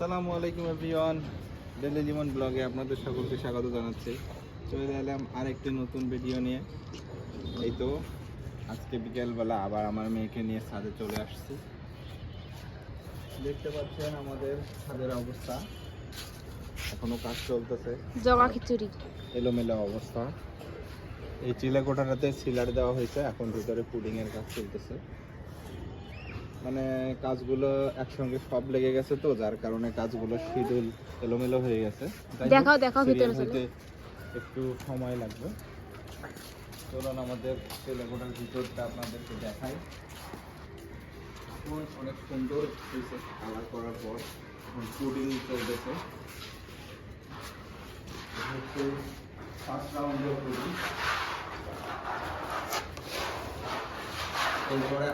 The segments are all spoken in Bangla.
আসসালামু আলাইকুম এভরিওয়ান ডেলি জীবন ব্লগে আপনাদের সকলকে স্বাগত জানাচ্ছি। চলে এলাম আরেকটি নতুন ভিডিও নিয়ে। এই তো আজকে বিকেলবেলা আবার আমার মেয়েকে নিয়ে ছাদে চলে আসছি। দেখতে পাচ্ছেন আমাদের ছাদের অবস্থা। এখনও কাজ চলতেছে। জগা খিচুড়ি। এলোমেলো অবস্থা। এই চিলা কোঠাটাতে সিলার দেওয়া হয়েছে এখন ভিতরে পুডিং এর কাজ চলতেছে। মানে কাজগুলো একসঙ্গে সব লেগে গেছে তো যার কারণে কাজগুলো শিডিউল এলোমেলো হয়ে গেছে। দেখাও, দেখাও ভিতরে চলো। একটু সময় লাগবে। চলুন আমাদের চিলাকোঠার ভিতরটা আপনাদেরকে দেখাই। এখন অনেক সুন্দর হয়েছে কালার করার পর এখন পুডিং চলতেছে। হচ্ছে ফার্স্ট রাউন্ডের পুডিং এরপরে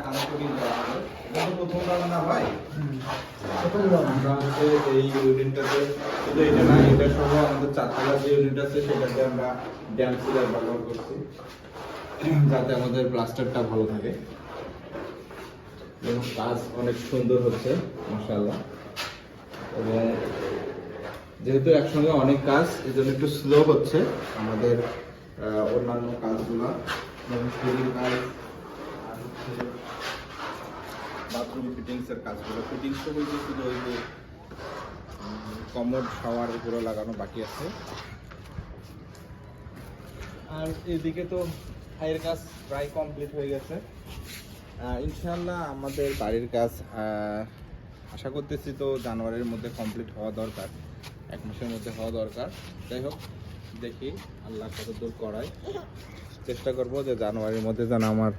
হবে। প্রথম রাউন্ড না ভাই আমরা হচ্ছে এই ইউনিটটাতে শুধু এটা না, এটা সহ আমাদের চারতলা যে ইউনিট আছে, সেটাতে আমরা ড্যান্স সিলার ব্যবহার করছি। যাতে আমাদের প্লাস্টারটা ভালো থাকে। এবং কাজ অনেক সুন্দর হচ্ছে যেহেতু একসঙ্গে অনেক কাজ এই জন্য একটু স্লো হচ্ছে আমাদের অন্যান্য কাজগুলো। হচ্ছে বাথরুম ফিটিংস এর কাজগুলো। ফিটিংস তো বলতে শুধু ওই যে কমোড শাওয়ার এগুলো লাগানো বাকি আছে। আর এদিকে তো হাইয়ের কাজ প্রায় কমপ্লিট হয়ে গেছে। আহ, ইনশাআল্লাহ আমাদের বাড়ির কাজ আশা করতেছি তো জানুয়ারির মধ্যে কমপ্লিট হওয়া দরকার। এক মাসের মধ্যে হওয়া দরকার। যাই হোক দেখি আল্লাহ কত দূর করায়। চেষ্টা করব যে জানুয়ারির মধ্যে যেন আমার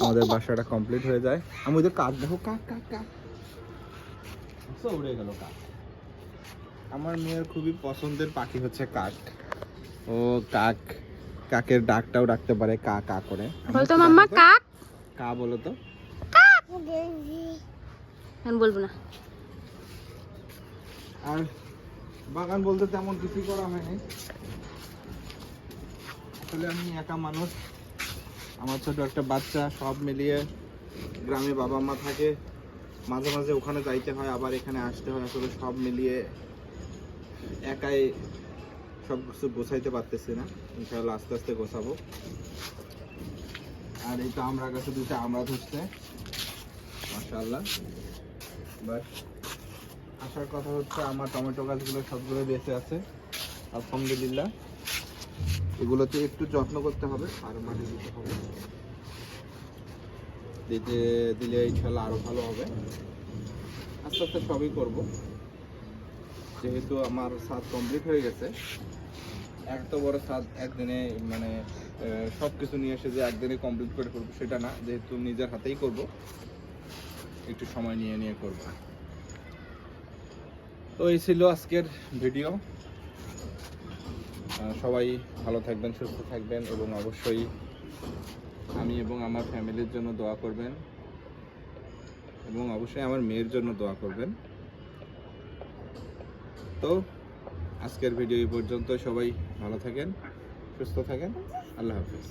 আমাদের বাসাটা কমপ্লিট হয়ে যায়। আমি ওই যে কাক দেখো কাক কাক কাক। উড়ে গেল কাক। আমার মেয়ের খুবই পছন্দের পাখি হচ্ছে কাক। ও কাক কাকের ডাকটাও ডাকতে পারে কা কা করে। বলতো মাম্মা কাক? কা বলো তো। আমি বলব না। আর বাগান বলতে তেমন কিছুই করা হয়নি। আসলে আমি একা মানুষ। আমার ছোট একটা বাচ্চা, সব মিলিয়ে গ্রামে বাবা মা থাকে। মাঝে মাঝে ওখানে যাইতে হয়, আবার এখানে আসতে হয়। আসলে সব মিলিয়ে একাই সব কিছু গোছাইতে পারতেছি না। ইনশাআল্লাহ আস্তে আস্তে গোছাবো। আর এই তো আমরা গাছে দুটো আমরা ধরছে। মাশাআল্লাহ। বাট আসার কথা হচ্ছে আমার টমেটো গাছগুলো সবগুলো বেঁচে আছে। আলহামদুলিল্লাহ। এগুলোতে একটু যত্ন করতে হবে, আর মাটি দিতে হবে। দিতে দিলে ইনশাল্লাহ আরও ভালো হবে। আস্তে আস্তে সবই করব। যেহেতু আমার ছাদ কমপ্লিট হয়ে গেছে, এত বড় ছাদ একদিনে মানে সব কিছু নিয়ে এসে যে একদিনে কমপ্লিট করে করব সেটা না, যেহেতু নিজের হাতেই করব। একটু সময় নিয়ে নিয়ে করব। তো এই ছিল আজকের ভিডিও। সবাই ভালো থাকবেন, সুস্থ থাকবেন এবং অবশ্যই আমি এবং আমার ফ্যামিলির জন্য দোয়া করবেন এবং অবশ্যই আমার মেয়ের জন্য দোয়া করবেন। তো আজকের ভিডিও এই পর্যন্ত। সবাই ভালো থাকেন, সুস্থ থাকেন। আল্লাহ হাফিজ।